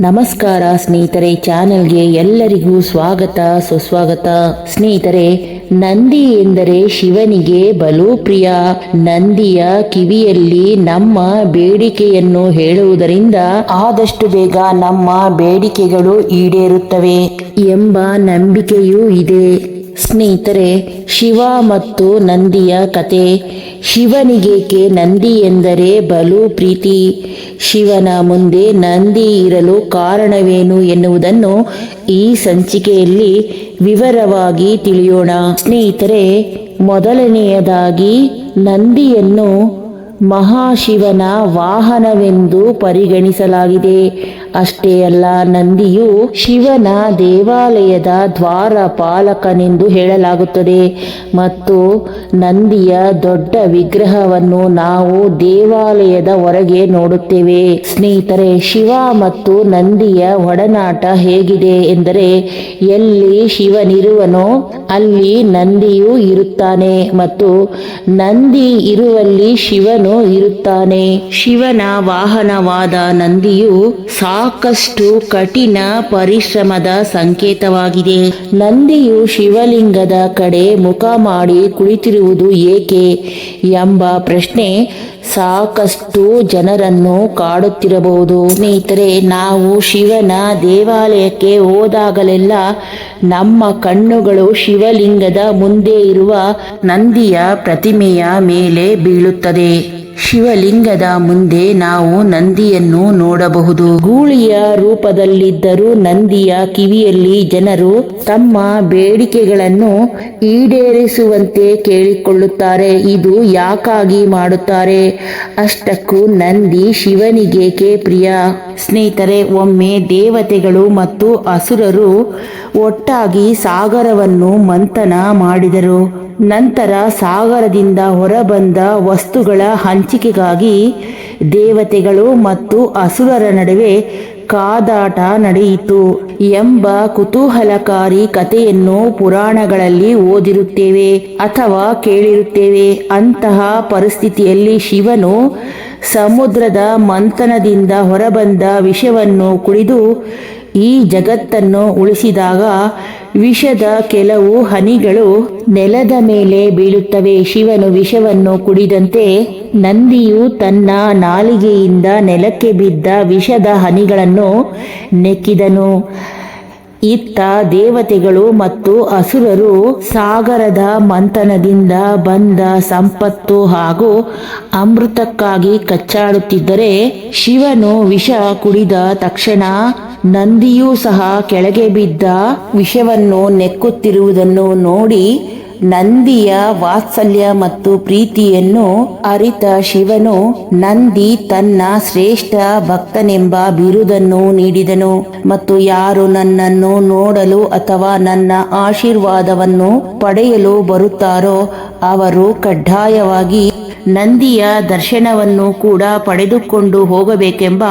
ನಮಸ್ಕಾರ ಸ್ನೇಹಿತರೆ, ಚಾನೆಲ್ಗೆ ಎಲ್ಲರಿಗೂ ಸ್ವಾಗತ, ಸುಸ್ವಾಗತ. ಸ್ನೇಹಿತರೆ, ನಂದಿ ಎಂದರೆ ಶಿವನಿಗೆ ಬಲು ಪ್ರಿಯ. ನಂದಿಯ ಕಿವಿಯಲ್ಲಿ ನಮ್ಮ ಬೇಡಿಕೆಯನ್ನು ಹೇಳುವುದರಿಂದ ಆದಷ್ಟು ಬೇಗ ನಮ್ಮ ಬೇಡಿಕೆಗಳು ಈಡೇರುತ್ತವೆ ಎಂಬ ನಂಬಿಕೆಯೂ ಇದೆ. ಸ್ನೇಹಿತರೆ, ಶಿವ ಮತ್ತು ನಂದಿಯ ಕತೆ. ಶಿವನಿಗೇಕೆ ನಂದಿ ಎಂದರೆ ಬಲು ಪ್ರೀತಿ. ಶಿವನ ಮುಂದೆ ನಂದಿ ಇರಲು ಕಾರಣವೇನು ಎನ್ನುವುದನ್ನು ಈ ಸಂಚಿಕೆಯಲ್ಲಿ ವಿವರವಾಗಿ ತಿಳಿಯೋಣ. ಸ್ನೇಹಿತರೆ, ಮೊದಲನೆಯದಾಗಿ ನಂದಿಯನ್ನು ಮಹಾಶಿವನ ವಾಹನವೆಂದು ಪರಿಗಣಿಸಲಾಗಿದೆ. ಅಷ್ಟೇ ಅಲ್ಲ, ನಂದಿಯು ಶಿವನ ದೇವಾಲಯದ ದ್ವಾರಪಾಲಕನೆಂದು ಹೇಳಲಾಗುತ್ತದೆ. ಮತ್ತು ನಂದಿಯ ದೊಡ್ಡ ವಿಗ್ರಹವನ್ನು ನಾವು ದೇವಾಲಯದ ಹೊರಗೆ ನೋಡುತ್ತೇವೆ. ಸ್ನೇಹಿತರೆ, ಶಿವ ಮತ್ತು ನಂದಿಯ ಒಡನಾಟ ಹೇಗಿದೆ ಎಂದರೆ, ಎಲ್ಲಿ ಶಿವನಿರುವನೋ ಅಲ್ಲಿ ನಂದಿಯು ಇರುತ್ತಾನೆ. ಮತ್ತು ನಂದಿ ಇರುವಲ್ಲಿ ಶಿವನು ಇರುತ್ತಾನೆ. ಶಿವನ ವಾಹನವಾದ ನಂದಿಯು ಸಾಕಷ್ಟು ಕಠಿಣ ಪರಿಶ್ರಮದ ಸಂಕೇತವಾಗಿದೆ. ನಂದಿಯು ಶಿವಲಿಂಗದ ಕಡೆ ಮುಖ ಮಾಡಿ ಕುಳಿತಿರುವುದು ಏಕೆ ಎಂಬ ಪ್ರಶ್ನೆ ಸಾಕಷ್ಟು ಜನರನ್ನು ಕಾಡುತ್ತಿರಬಹುದು. ಸ್ನೇಹಿತರೆ, ನಾವು ಶಿವನ ದೇವಾಲಯಕ್ಕೆ ಹೋದಾಗಲೆಲ್ಲ ನಮ್ಮ ಕಣ್ಣುಗಳು ಶಿವಲಿಂಗದ ಮುಂದೆ ಇರುವ ನಂದಿಯ ಪ್ರತಿಮೆಯ ಮೇಲೆ ಬೀಳುತ್ತದೆ. ಶಿವಲಿಂಗದ ಮುಂದೆ ನಾವು ನಂದಿಯನ್ನು ನೋಡಬಹುದು. ಗೂಳಿಯ ರೂಪದಲ್ಲಿದ್ದರೂ ನಂದಿಯ ಕಿವಿಯಲ್ಲಿ ಜನರು ತಮ್ಮ ಬೇಡಿಕೆಗಳನ್ನು ಈಡೇರಿಸುವಂತೆ ಕೇಳಿಕೊಳ್ಳುತ್ತಾರೆ. ಇದು ಯಾಕಾಗಿ ಮಾಡುತ್ತಾರೆ? ಅಷ್ಟಕ್ಕೂ ನಂದಿ ಶಿವನಿಗೇಕೆ ಪ್ರಿಯ? ಸ್ನೇಹಿತರೆ ಒಮ್ಮೆ ದೇವತೆಗಳು ಮತ್ತು ಅಸುರರು ಒಟ್ಟಾಗಿ ಸಾಗರವನ್ನು ಮಂಥನ ಮಾಡಿದರು. ನಂತರ ಸಾಗರದಿಂದ ಹೊರಬಂದ ವಸ್ತುಗಳ ಹಂಚಿಕೆಗಾಗಿ ದೇವತೆಗಳು ಮತ್ತು ಅಸುರರ ನಡುವೆ ಕಾದಾಟ ನಡೆಯಿತು ಎಂಬ ಕುತೂಹಲಕಾರಿ ಕಥೆಯನ್ನು ಪುರಾಣಗಳಲ್ಲಿ ಓದಿರುತ್ತೇವೆ ಅಥವಾ ಕೇಳಿರುತ್ತೇವೆ. ಅಂತಹ ಪರಿಸ್ಥಿತಿಯಲ್ಲಿ ಶಿವನು ಸಮುದ್ರದ ಮಂಥನದಿಂದ ಹೊರಬಂದ ವಿಷವನ್ನು ಕುಡಿದು ಈ ಜಗತ್ತನ್ನು ಉಳಿಸಿದಾಗ ವಿಷದ ಕೆಲವು ಹನಿಗಳು ನೆಲದ ಮೇಲೆ ಬೀಳುತ್ತವೆ. ಶಿವನು ವಿಷವನ್ನು ಕುಡಿದಂತೆ ನಂದಿಯು ತನ್ನ ನಾಲಿಗೆಯಿಂದ ನೆಲಕ್ಕೆ ಬಿದ್ದ ವಿಷದ ಹನಿಗಳನ್ನು ನೆಕ್ಕಿದನು. ಇತ್ತ ದೇವತೆಗಳು ಮತ್ತು ಅಸುರರು ಸಾಗರದ ಮಂಥನದಿಂದ ಬಂದ ಸಂಪತ್ತು ಹಾಗೂ ಅಮೃತಕ್ಕಾಗಿ ಕಚ್ಚಾಡುತ್ತಿದ್ದರೆ ಶಿವನು ವಿಷ ಕುಡಿದ ತಕ್ಷಣ ನಂದಿಯೂ ಸಹ ಕೆಳಗೆ ಬಿದ್ದ ವಿಷವನ್ನು ನೆಕ್ಕುತ್ತಿರುವುದನ್ನು ನೋಡಿ ನಂದಿಯ ವಾತ್ಸಲ್ಯ ಮತ್ತು ಪ್ರೀತಿಯನ್ನು ಅರಿತ ಶಿವನು ನಂದಿ ತನ್ನ ಶ್ರೇಷ್ಠ ಭಕ್ತನೆಂಬ ಬಿರುದನ್ನು ನೀಡಿದನು. ಮತ್ತು ಯಾರು ನನ್ನನ್ನು ನೋಡಲು ಅಥವಾ ನನ್ನ ಆಶೀರ್ವಾದವನ್ನು ಪಡೆಯಲು ಬರುತ್ತಾರೋ ಅವರು ಕಡ್ಡಾಯವಾಗಿ ನಂದಿಯ ದರ್ಶನವನ್ನು ಕೂಡ ಪಡೆದುಕೊಂಡು ಹೋಗಬೇಕೆಂಬ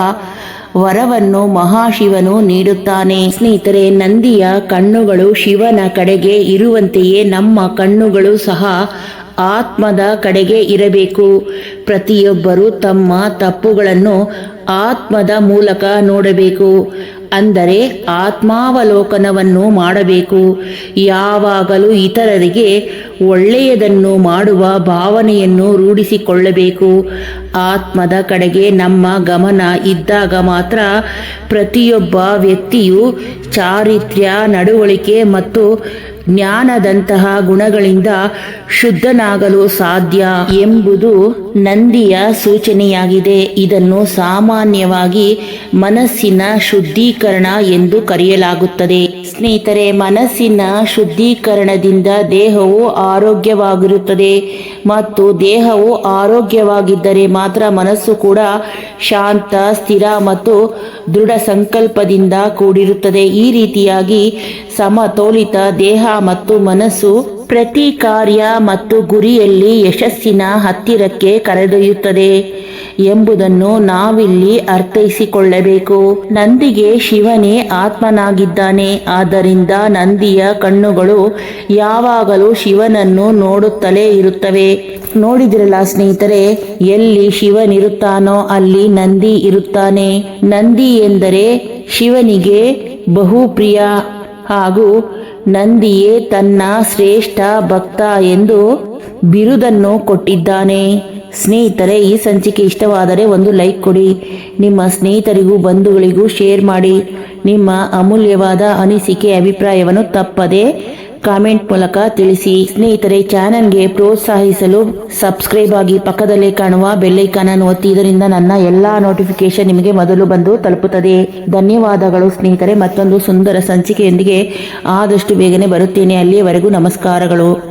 ವರವನ್ನು ಮಹಾಶಿವನು ನೀಡುತ್ತಾನೆ. ಸ್ನೇಹಿತರೆ, ನಂದಿಯ ಕಣ್ಣುಗಳು ಶಿವನ ಕಡೆಗೆ ಇರುವಂತೆಯೇ ನಮ್ಮ ಕಣ್ಣುಗಳು ಸಹ ಆತ್ಮದ ಕಡೆಗೆ ಇರಬೇಕು. ಪ್ರತಿಯೊಬ್ಬರು ತಮ್ಮ ತಪ್ಪುಗಳನ್ನು ಆತ್ಮದ ಮೂಲಕ ನೋಡಬೇಕು. ಅಂದರೆ ಆತ್ಮಾವಲೋಕನವನ್ನು ಮಾಡಬೇಕು. ಯಾವಾಗಲೂ ಇತರರಿಗೆ ಒಳ್ಳೆಯದನ್ನು ಮಾಡುವ ಭಾವನೆಯನ್ನು ರೂಢಿಸಿಕೊಳ್ಳಬೇಕು. ಆತ್ಮದ ಕಡೆಗೆ ನಮ್ಮ ಗಮನ ಇದ್ದಾಗ ಮಾತ್ರ ಪ್ರತಿಯೊಬ್ಬ ವ್ಯಕ್ತಿಯು ಚಾರಿತ್ರ್ಯ, ನಡವಳಿಕೆ ಮತ್ತು ಜ್ಞಾನದಂತಹ ಗುಣಗಳಿಂದ ಶುದ್ಧನಾಗಲು ಸಾಧ್ಯ ಎಂಬುದು ನಂದಿಯ ಸೂಚನೆಯಾಗಿದೆ. ಇದನ್ನು ಸಾಮಾನ್ಯವಾಗಿ ಮನಸ್ಸಿನ ಶುದ್ಧೀಕರಣ ಎಂದು ಕರೆಯಲಾಗುತ್ತದೆ. ಸ್ನೇಹಿತರೆ, ಮನಸ್ಸಿನ ಶುದ್ಧೀಕರಣದಿಂದ ದೇಹವು ಆರೋಗ್ಯವಾಗಿರುತ್ತದೆ. ಮತ್ತು ದೇಹವು ಆರೋಗ್ಯವಾಗಿದ್ದರೆ ಮಾತ್ರ ಮನಸ್ಸು ಕೂಡ ಶಾಂತ, ಸ್ಥಿರ ಮತ್ತು ದೃಢ ಸಂಕಲ್ಪದಿಂದ ಕೂಡಿರುತ್ತದೆ. ಈ ರೀತಿಯಾಗಿ ಸಮತೋಲಿತ ದೇಹ ಮತ್ತು ಮನಸ್ಸು ಪ್ರತಿ ಕಾರ್ಯ ಮತ್ತು ಗುರಿಯಲ್ಲಿ ಯಶಸ್ಸಿನ ಹತ್ತಿರಕ್ಕೆ ಕರೆದೊಯ್ಯುತ್ತದೆ ಎಂಬುದನ್ನು ನಾವಿಲ್ಲಿ ಅರ್ಥೈಸಿಕೊಳ್ಳಬೇಕು. ನಂದಿಗೆ ಶಿವನೇ ಆತ್ಮನಾಗಿದ್ದಾನೆ. ಆದ್ದರಿಂದ ನಂದಿಯ ಕಣ್ಣುಗಳು ಯಾವಾಗಲೂ ಶಿವನನ್ನು ನೋಡುತ್ತಲೇ ಇರುತ್ತವೆ. ನೋಡಿದಿರಲ್ಲ ಸ್ನೇಹಿತರೆ, ಎಲ್ಲಿ ಶಿವನಿರುತ್ತಾನೋ ಅಲ್ಲಿ ನಂದಿ ಇರುತ್ತಾನೆ. ನಂದಿ ಎಂದರೆ ಶಿವನಿಗೆ ಬಹುಪ್ರಿಯ ಹಾಗೂ ನಂದಿಯೇ ತನ್ನ ಶ್ರೇಷ್ಠ ಭಕ್ತ ಎಂದು ಬಿರುದನ್ನು ಕೊಟ್ಟಿದ್ದಾನೆ. ಸ್ನೇಹಿತರೆ, ಈ ಸಂಚಿಕೆ ಇಷ್ಟವಾದರೆ ಒಂದು ಲೈಕ್ ಕೊಡಿ. ನಿಮ್ಮ ಸ್ನೇಹಿತರಿಗೂ ಬಂಧುಗಳಿಗೂ ಶೇರ್ ಮಾಡಿ. ನಿಮ್ಮ ಅಮೂಲ್ಯವಾದ ಅನಿಸಿಕೆ, ಅಭಿಪ್ರಾಯವನ್ನು ತಪ್ಪದೆ ಕಾಮೆಂಟ್ ಮೂಲಕ ತಿಳಿಸಿ ಸ್ನೇಹಿತರೆ ಚಾನೆಲ್ಗೆ ಪ್ರೋತ್ಸಾಹಿಸಲು ಸಬ್ಸ್ಕ್ರೈಬ್ ಆಗಿ ಪಕ್ಕದಲ್ಲೇ ಕಾಣುವ ಬೆಲ್ಲೈಕಾನ್ ಅನ್ನು ಒತ್ತಿ ಇದರಿಂದ ನನ್ನ ಎಲ್ಲಾ ನೋಟಿಫಿಕೇಶನ್ ನಿಮಗೆ ಮೊದಲು ಬಂದು ತಲುಪುತ್ತದೆ. ಧನ್ಯವಾದಗಳು ಸ್ನೇಹಿತರೆ. ಮತ್ತೊಂದು ಸುಂದರ ಸಂಚಿಕೆಯೊಂದಿಗೆ ಆದಷ್ಟು ಬೇಗನೆ ಬರುತ್ತೇನೆ. ಅಲ್ಲಿಯವರೆಗೂ ನಮಸ್ಕಾರಗಳು.